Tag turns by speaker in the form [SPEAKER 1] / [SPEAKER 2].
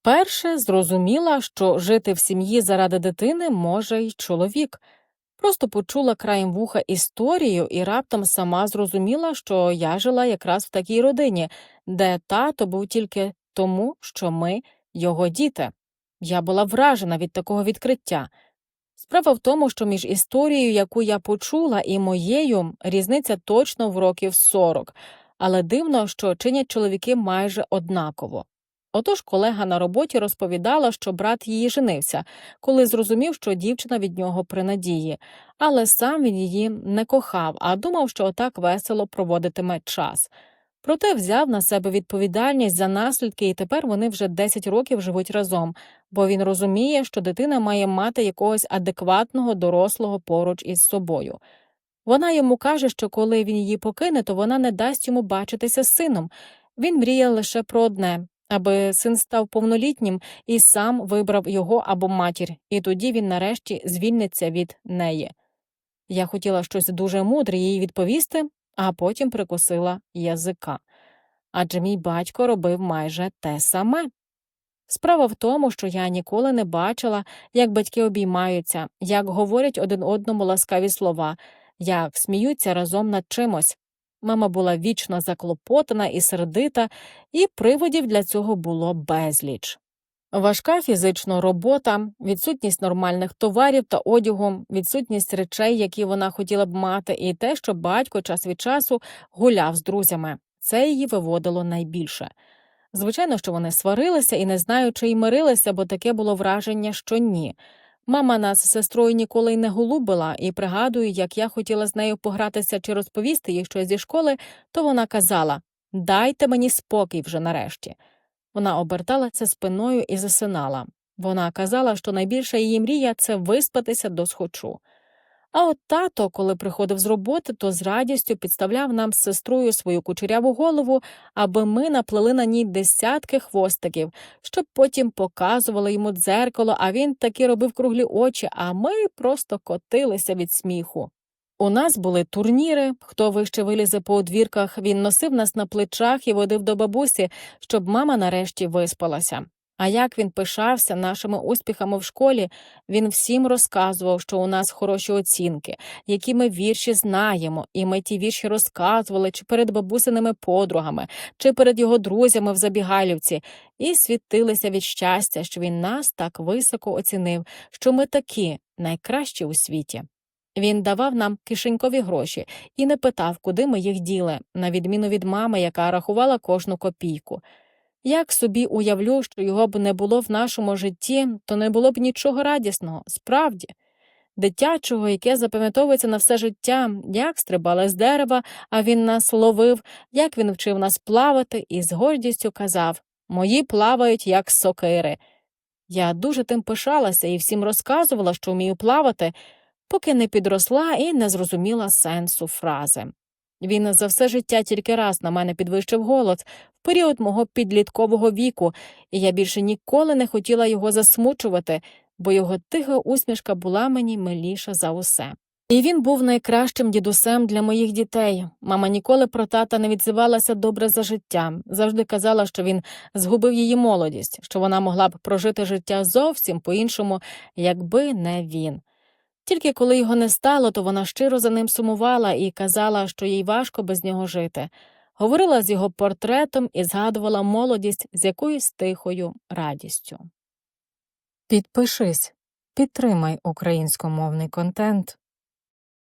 [SPEAKER 1] Вперше зрозуміла, що жити в сім'ї заради дитини може й чоловік. Просто почула краєм вуха історію і раптом сама зрозуміла, що я жила якраз в такій родині, де тато був тільки тому, що ми його діти. Я була вражена від такого відкриття. Справа в тому, що між історією, яку я почула, і моєю різниця точно в років 40, але дивно, що чинять чоловіки майже однаково. Отож колега на роботі розповідала, що брат її женився, коли зрозумів, що дівчина від нього при надії, але сам він її не кохав, а думав, що отак весело проводитиме час. Проте взяв на себе відповідальність за наслідки, і тепер вони вже 10 років живуть разом, бо він розуміє, що дитина має мати якогось адекватного дорослого поруч із собою. Вона йому каже, що коли він її покине, то вона не дасть йому бачитися з сином. Він мріє лише про одне аби син став повнолітнім і сам вибрав його або матір, і тоді він нарешті звільниться від неї. Я хотіла щось дуже мудре їй відповісти, а потім прикусила язика. Адже мій батько робив майже те саме. Справа в тому, що я ніколи не бачила, як батьки обіймаються, як говорять один одному ласкаві слова, як сміються разом над чимось. Мама була вічно заклопотана і сердита, і приводів для цього було безліч. Важка фізична робота, відсутність нормальних товарів та одягу, відсутність речей, які вона хотіла б мати, і те, що батько час від часу гуляв з друзями. Це її виводило найбільше. Звичайно, що вони сварилися і не знаю, чи й мирилися, бо таке було враження, що ні. Мама нас з сестрою ніколи й не голубила, і пригадую, як я хотіла з нею погратися чи розповісти їй щось зі школи, то вона казала Дайте мені спокій вже нарешті. Вона оберталася спиною і засинала. Вона казала, що найбільша її мрія це виспатися до схочу. А от тато, коли приходив з роботи, то з радістю підставляв нам з сестрою свою кучеряву голову, аби ми наплели на ній десятки хвостиків, щоб потім показували йому дзеркало, а він таки робив круглі очі, а ми просто котилися від сміху. У нас були турніри, хто вище вилізе по одвірках, він носив нас на плечах і водив до бабусі, щоб мама нарешті виспалася. А як він пишався нашими успіхами в школі, він всім розказував, що у нас хороші оцінки, які ми вірші знаємо, і ми ті вірші розказували чи перед бабусиними подругами, чи перед його друзями в Забігайлівці, і світилися від щастя, що він нас так високо оцінив, що ми такі найкращі у світі. Він давав нам кишенькові гроші і не питав, куди ми їх діли, на відміну від мами, яка рахувала кожну копійку. Як собі уявлю, що його б не було в нашому житті, то не було б нічого радісного, справді. Дитячого, яке запам'ятовується на все життя, як стрибали з дерева, а він нас ловив, як він вчив нас плавати, і з гордістю казав Мої плавають, як сокири. Я дуже тим пишалася і всім розказувала, що вмію плавати, поки не підросла і не зрозуміла сенсу фрази. Він за все життя тільки раз на мене підвищив голос в період мого підліткового віку, і я більше ніколи не хотіла його засмучувати, бо його тиха усмішка була мені миліша за усе. І він був найкращим дідусем для моїх дітей. Мама ніколи про тата не відзивалася добре за життя, завжди казала, що він згубив її молодість, що вона могла б прожити життя зовсім по іншому, якби не він. Тільки коли його не стало, то вона щиро за ним сумувала і казала, що їй важко без нього жити. Говорила з його портретом і згадувала молодість з якоюсь тихою радістю. Підпишись, підтримай українськомовний контент.